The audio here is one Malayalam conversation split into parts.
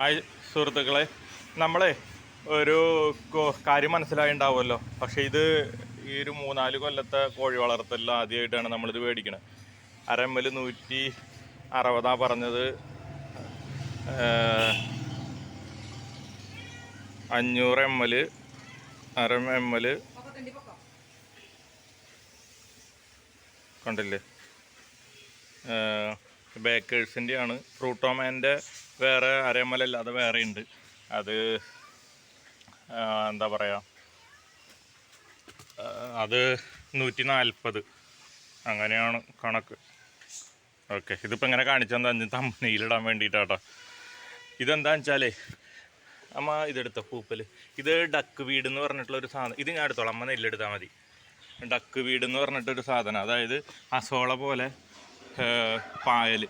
ഹായ് സുഹൃത്തുക്കളെ. നമ്മളെ ഒരു കാര്യം മനസ്സിലായിണ്ടാവുമല്ലോ. പക്ഷെ ഇത് ഈ ഒരു മൂന്നാൽ കൊല്ലത്തെ കോഴി വളർത്തലിൽ ആദ്യമായിട്ടാണ് നമ്മളിത് മേടിക്കണത് അരമ്മൽ നൂറ്റി അറുപതാ പറഞ്ഞത് അഞ്ഞൂറ് എം എൽ അര എം എൽ കണ്ടില്ലേ ബേക്കേഴ്സിന്റെ ആണ് ഫ്രൂട്ടോമാന്റെ വേറെ അരമലല്ലാതെ വേറെ ഉണ്ട്. അത് എന്താ പറയുക അത് നൂറ്റി നാൽപ്പത് അങ്ങനെയാണ് കണക്ക്. ഓക്കെ ഇതിപ്പോൾ ഇങ്ങനെ കാണിച്ചെന്താ? തമ്മനയിലിടാൻ വേണ്ടിയിട്ടാട്ടോ. ഇതെന്താണെന്ന് വെച്ചാലേ അമ്മ ഇതെടുത്ത പൂപ്പൽ ഇത് ഡക്ക് വീട് എന്ന് പറഞ്ഞിട്ടുള്ള ഒരു സാധനം. ഇത് ഞാൻ എടുത്തോളാം. അമ്മ നെല്ലെടുത്താൽ മതി. ഡക്ക് വീട് എന്ന് പറഞ്ഞിട്ടൊരു സാധനം. അതായത് അസോള പോലെ പായൽ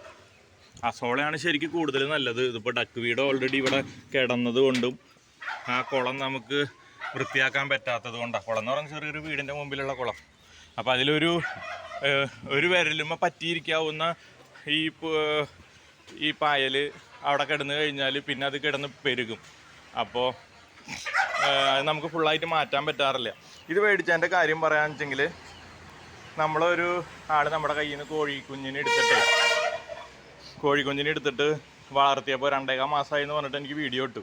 അസോളയാണ് ശരിക്കും കൂടുതൽ നല്ലത്. ഇതിപ്പോൾ ഡക്ക് വീട് ഓൾറെഡി ഇവിടെ കിടന്നത് കൊണ്ടും ആ കുളം നമുക്ക് വൃത്തിയാക്കാൻ പറ്റാത്തത് കൊണ്ടാണ് കുളം എന്ന് പറഞ്ഞാൽ ചെറിയൊരു വീടിന്റെ മുമ്പിലുള്ള കുളം. അപ്പോൾ അതിലൊരു ഒരു വിരലുമ്മ പറ്റിയിരിക്കാവുന്ന ഈ ഈ പായൽ അവിടെ കിടന്നു കഴിഞ്ഞാൽ പിന്നെ അത് കിടന്ന് പെരുകും. അപ്പോൾ നമുക്ക് ഫുള്ളായിട്ട് മാറ്റാൻ പറ്റാറില്ല. ഇത് മേടിച്ചതിന്റെ കാര്യം പറയാന്ന് വെച്ചെങ്കിൽ നമ്മളൊരു ആൾ നമ്മുടെ കയ്യിൽ നിന്ന് കോഴിക്കുഞ്ഞിനെ എടുത്തിട്ട് കോഴിക്കുഞ്ഞിനെ എടുത്തിട്ട് വളർത്തിയപ്പോൾ രണ്ടേകാൽ മാസമായി എന്ന് പറഞ്ഞിട്ട് എനിക്ക് വീഡിയോ ഇട്ടു.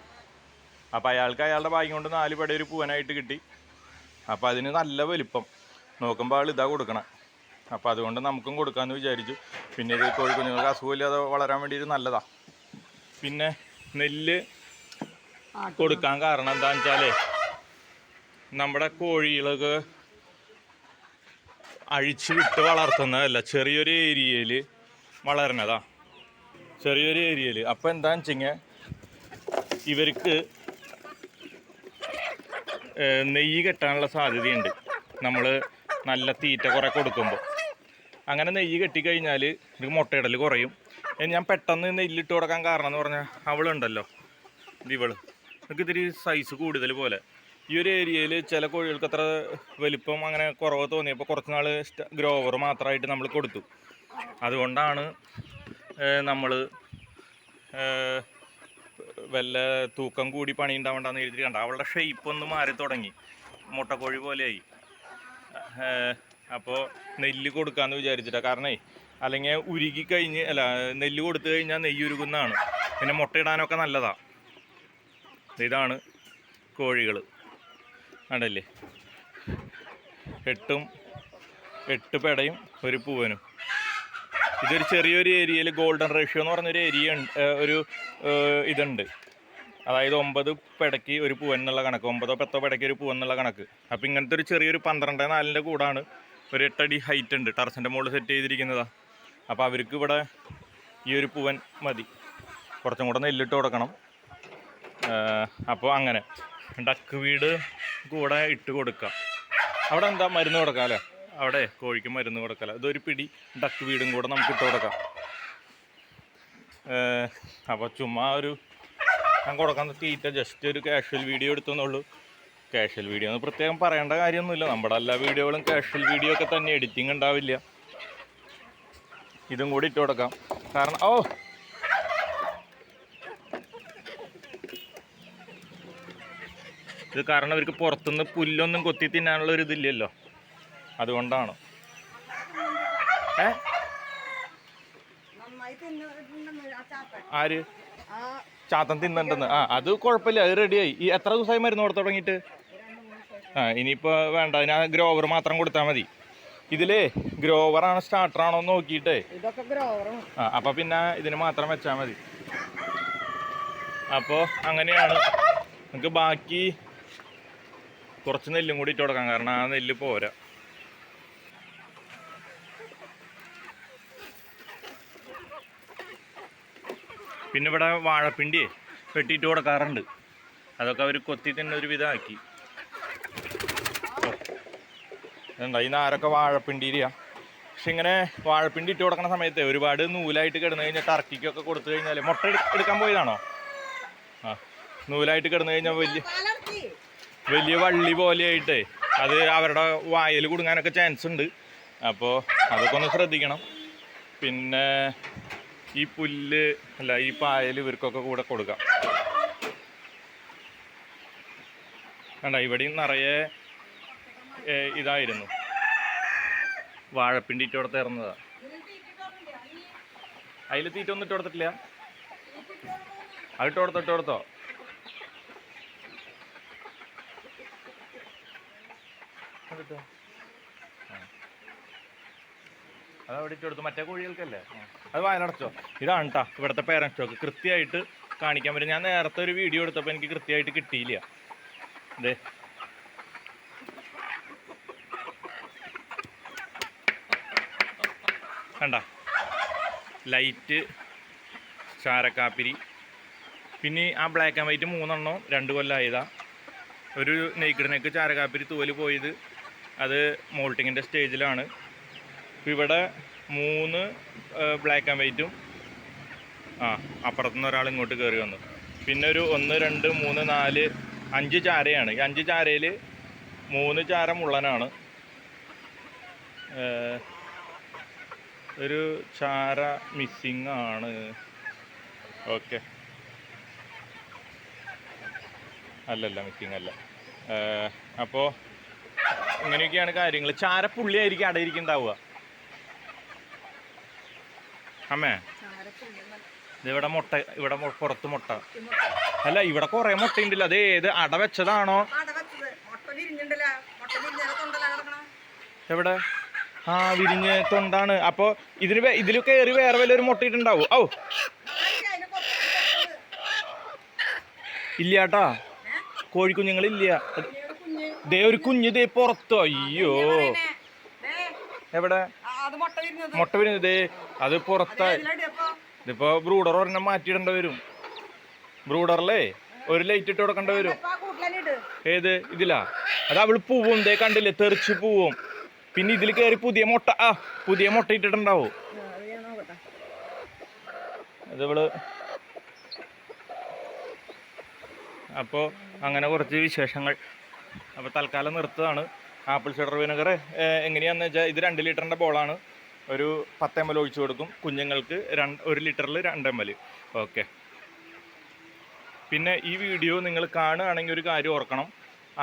അപ്പോൾ അയാൾക്ക് അയാളുടെ ഭാഗ്യം കൊണ്ട് നാല് പടി ഒരു പൂവനായിട്ട് കിട്ടി. അപ്പോൾ അതിന് നല്ല വലിപ്പം. നോക്കുമ്പോൾ ആൾ ഇതാ കൊടുക്കണം. അപ്പോൾ അതുകൊണ്ട് നമുക്കും കൊടുക്കാമെന്ന് വിചാരിച്ചു. പിന്നെ ഇത് കോഴിക്കുഞ്ഞുങ്ങൾക്ക് അസുഖമില്ലാതെ വളരാൻ വേണ്ടിയിട്ട് നല്ലതാണ് പിന്നെ നെല്ല് കൊടുക്കാൻ കാരണം എന്താണെന്ന് വെച്ചാലേ നമ്മുടെ കോഴികളൊക്കെ അഴിച്ചു വിട്ട് വളർത്തുന്നതല്ല ചെറിയൊരു ഏരിയയിൽ വളരണതാ ചെറിയൊരു ഏരിയയിൽ അപ്പോൾ എന്താണെന്ന് വെച്ചെങ്കിൽ ഇവർക്ക് നെയ്യ് കെട്ടാനുള്ള സാധ്യതയുണ്ട്. നമ്മൾ നല്ല തീറ്റ കുറേ കൊടുക്കുമ്പോൾ അങ്ങനെ നെയ്യ് കെട്ടിക്കഴിഞ്ഞാൽ ഇത് മുട്ടയിടൽ കുറയും. ഞാൻ പെട്ടെന്ന് നെല്ലിട്ട് കൊടുക്കാൻ കാരണം എന്ന് പറഞ്ഞാൽ അവളുണ്ടല്ലോ ഇത് ഇവൾ. നിങ്ങൾക്ക് ഇത്തിരി സൈസ് കൂടുതൽ പോലെ. ഈ ഒരു ഏരിയയിൽ ചില കോഴികൾക്ക് അത്ര വലിപ്പം അങ്ങനെ കുറവ് തോന്നിയപ്പോൾ കുറച്ച് നാൾ ഗ്രോവർ മാത്രമായിട്ട് നമ്മൾ കൊടുത്തു. അതുകൊണ്ടാണ് നമ്മൾ വല്ല തൂക്കം കൂടി പണി ഉണ്ടാവേണ്ടെന്ന് എഴുതി കണ്ട അവളുടെ ഷെയ്പ്പ് ഒന്ന് മാറി തുടങ്ങി. മുട്ടക്കോഴി പോലെയായി. അപ്പോൾ നെല്ല് കൊടുക്കാമെന്ന് വിചാരിച്ചിട്ടാണ് കാരണേ അല്ലെങ്കിൽ ഉരുകി കഴിഞ്ഞ് അല്ല നെല്ല് കൊടുത്തു കഴിഞ്ഞാൽ നെയ്യ് ഉരുകുന്നതാണ്. പിന്നെ മുട്ടയിടാനൊക്കെ നല്ലതാണ് ഇതാണ് കോഴികൾ കണ്ടല്ലേ എട്ടും എട്ട് പെടയും ഒരു പൂവനും. ഇതൊരു ചെറിയൊരു ഏരിയയിൽ ഗോൾഡൻ റേഷ്യോ എന്ന് പറഞ്ഞൊരു ഏരിയ ഉണ്ട് ഒരു ഇതുണ്ട്. അതായത് ഒമ്പത് പെടയ്ക്ക് ഒരു പൂവൻ എന്നുള്ള കണക്ക് ഒമ്പതോ പത്തോ പെടയ്ക്ക് ഒരു പൂവൻ എന്നുള്ള കണക്ക്. അപ്പോൾ ഇങ്ങനത്തെ ഒരു ചെറിയൊരു പന്ത്രണ്ട് നാലിന്റെ കൂടാണ് ഒരു എട്ടടി ഹൈറ്റ് ഉണ്ട് ടെറസിന്റെ മുകളിൽ സെറ്റ് ചെയ്തിരിക്കുന്നതാ. അപ്പോൾ അവർക്ക് ഇവിടെ ഈ ഒരു പൂവൻ മതി. കുറച്ചും കൂടെ നെല്ലിട്ട് കൊടുക്കണം. അപ്പോൾ അങ്ങനെ. ഡക്ക് വീട് കൂടെ ഇട്ട് കൊടുക്കാം. അവിടെ എന്താ മരുന്ന് കൊടുക്കാം അല്ലേ? അവിടെ കോഴിക്ക് മരുന്ന് കൊടുക്കല ഇതൊരു പിടി ഡക്ക് വീടും കൂടെ നമുക്ക് ഇട്ട് കൊടുക്കാം. അപ്പോൾ ചുമ്മാ ഒരു ഞാൻ കൊടുക്കാൻ തീറ്റ ജസ്റ്റ് ഒരു കാഷ്വൽ വീഡിയോ എടുത്തെന്നുള്ളൂ. കാഷ്വൽ വീഡിയോ എന്ന് പ്രത്യേകം പറയേണ്ട കാര്യമൊന്നുമില്ല. നമ്മുടെ എല്ലാ വീഡിയോകളും കാഷ്വൽ വീഡിയോ ഒക്കെ തന്നെ എഡിറ്റിംഗ് ഉണ്ടാവില്ല. ഇതും കൂടി ഇട്ട് കൊടുക്കാം. കാരണം ഓ ഇത് കാരണം അവർക്ക് പുറത്തുനിന്ന് പുല്ലൊന്നും കൊത്തി തിന്നാനുള്ള ഒരു ഇതില്ലല്ലോ. അതുകൊണ്ടാണ്. ഏ? ആര്? ചാത്തൻ തിന്നണ്ടെന്ന്. ആ അത് കുഴപ്പമില്ല അത് റെഡിയായി. ഈ എത്ര ദിവസമായി മരുന്ന് കൊടുത്തു തുടങ്ങിയിട്ട്? ആ ഇനിയിപ്പോൾ വേണ്ട ഞാൻ ഗ്രോവർ മാത്രം കൊടുത്താൽ മതി. ഇതിലേ ഗ്രോവറാണ് സ്റ്റാർട്ടറാണോ എന്ന് നോക്കിയിട്ടേ. ആ അപ്പോൾ പിന്നെ ഇതിന് മാത്രം വെച്ചാൽ മതി. അപ്പോൾ അങ്ങനെയാണ്. നമുക്ക് ബാക്കി കുറച്ച് നെല്ലും കൂടി ഇട്ട് കൊടുക്കാം കാരണം ആ നെല്ല് പോരാ. പിന്നെ ഇവിടെ വാഴപ്പിണ്ടിയെ വെട്ടിയിട്ട് കൊടുക്കാറുണ്ട്. അതൊക്കെ അവർ കൊത്തി തന്നെ ഒരു വിധമാക്കി എന്താ ഈ നാരൊക്കെ വാഴപ്പിണ്ടിരിയാ പക്ഷെ ഇങ്ങനെ വാഴപ്പിണ്ടി ഇട്ട് കൊടുക്കുന്ന സമയത്ത് ഒരുപാട് നൂലായിട്ട് കിടന്നു കഴിഞ്ഞാൽ ടർക്കിക്കൊക്കെ കൊടുത്തു കഴിഞ്ഞാൽ മുട്ട എടു- എടുക്കാൻ പോയതാണോ? ആ നൂലായിട്ട് കിടന്നു കഴിഞ്ഞാൽ വലിയ വലിയ വള്ളി പോലെയായിട്ട്. അത് അവരുടെ വായിൽ കുടുങ്ങാനൊക്കെ ചാൻസ് ഉണ്ട്. അപ്പോൾ അതൊക്കെ ഒന്ന് ശ്രദ്ധിക്കണം. പിന്നെ ഈ പുല്ല് അല്ല ഈ പായൽ ഇവർക്കൊക്കെ കൂടെ കൊടുക്കാം. വേണ്ട ഇവിടെയും നിറയെ ഇതായിരുന്നു. വാഴപ്പിണ്ടി ഇട്ട് കൊടുത്ത് ഇറന്നതാ. അതിൽ തീറ്റ ഒന്നും ഇട്ട് കൊടുത്തിട്ടില്ല. അത് ആ. അത് അവിടെ ഇട്ട് മറ്റേ കോഴികൾക്കല്ലേ? അത് വായനടച്ചോ ഇതാണ് കേട്ടോ ഇവിടുത്തെ പേരൻസ് സ്റ്റോക്ക് കൃത്യമായിട്ട് കാണിക്കാൻ പറ്റും. ഞാൻ നേരത്തെ ഒരു വീഡിയോ എടുത്തപ്പോൾ എനിക്ക് കൃത്യമായിട്ട് കിട്ടിയില്ല. അതെ കണ്ട? ലൈറ്റ് ചാരക്കാപ്പിരി. പിന്നെ ആ ബ്ലാക്ക് ആൻഡ് വൈറ്റ് മൂന്നെണ്ണം രണ്ട് കൊല്ലമായതാ ഒരു നെയ്ക്കിടനേക്ക് ചാരക്കാപ്പിരി തൂവൽ പോയത്. അത് മോൾട്ടിങ്ങിന്റെ സ്റ്റേജിലാണ്. അപ്പോൾ ഇവിടെ മൂന്ന് ബ്ലാക്ക് ആൻഡ് വൈറ്റും ആ അപ്പുറത്തുനിന്ന് ഒരാൾ ഇങ്ങോട്ട് കയറി വന്നു. പിന്നെ ഒരു ഒന്ന് രണ്ട് മൂന്ന് നാല് അഞ്ച് ചാരയാണ്. ഈ അഞ്ച് ചാരയിൽ മൂന്ന് ചാര മുള്ളനാണ് ഒരു ചാര മിസ്സിങ് ആണ്. ഓക്കെ. അല്ലല്ല മിസ്സിങ് അല്ല. അപ്പോൾ ഇങ്ങനെയൊക്കെയാണ് കാര്യങ്ങൾ ചാരപ്പുള്ളിയായിരിക്കും പുള്ളിയായിരിക്കും അടയിരിക്കുന്നുണ്ടാവുക അമ്മേ ഇവിടെ മുട്ട ഇവിടെ പുറത്ത് മുട്ട. അല്ല ഇവിടെ കുറെ മുട്ട ഉണ്ടല്ലോ അത് ഏത്? അട വെച്ചതാണോ? എവിടെ? ആ വിരിഞ്ഞ് തൊണ്ടാണ്. അപ്പൊ ഇതിന് ഇതിൽ കയറി വേറെ വല്ല ഒരു മുട്ടയിട്ടുണ്ടാവും? ഔ. ഇല്ല കോഴിക്കുഞ്ഞുങ്ങളില്ല. ദേ ഒരു കുഞ്ഞു ദേ പുറത്തു. അയ്യോ. എവിടെ? മുട്ട വിരിഞ്ഞത് ദേ അത് പുറത്തായി ഇതിപ്പോ ബ്രൂഡർ ഒരെണ്ണം മാറ്റിയിടേണ്ട വരും. ബ്രൂഡറിലേ ഒരു ലൈറ്റ് ഇട്ട് കൊടുക്കേണ്ട വരും. ഏത്? ഇതിലാ. അത് അവൾ പൂവും ദേ കണ്ടില്ലേ? തെറിച്ച് പൂവും. പിന്നെ ഇതിൽ കയറി പുതിയ മുട്ട. ആ പുതിയ മുട്ട ഇട്ടിട്ടുണ്ടാവും. ആ, അത് ഞാൻ നോക്കട്ടെ. അപ്പോൾ അങ്ങനെ കുറച്ച് വിശേഷങ്ങൾ. അപ്പോൾ തൽക്കാലം നിർത്തതാണ് ആപ്പിൾ സിഡർ വിനെഗർ എങ്ങനെയാണെന്ന് വെച്ചാൽ ഇത് രണ്ട് ലിറ്ററിന്റെ ബോളാണ്. ഒരു പത്ത് എൽ ഒഴിച്ചു കൊടുക്കും. കുഞ്ഞുങ്ങൾക്ക് രണ്ട് ഒരു ലിറ്ററിൽ രണ്ട് എൽ. ഓക്കെ. പിന്നെ ഈ വീഡിയോ നിങ്ങൾ കാണുകയാണെങ്കിൽ ഒരു കാര്യം ഓർക്കണം.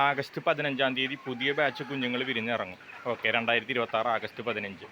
ആഗസ്റ്റ് പതിനഞ്ചാം തീയതി പുതിയ ബാച്ച് കുഞ്ഞുങ്ങൾ വിരിഞ്ഞിറങ്ങും. ഓക്കെ രണ്ടായിരത്തി ഇരുപത്തി ആറ് ആഗസ്റ്റ് പതിനഞ്ച്.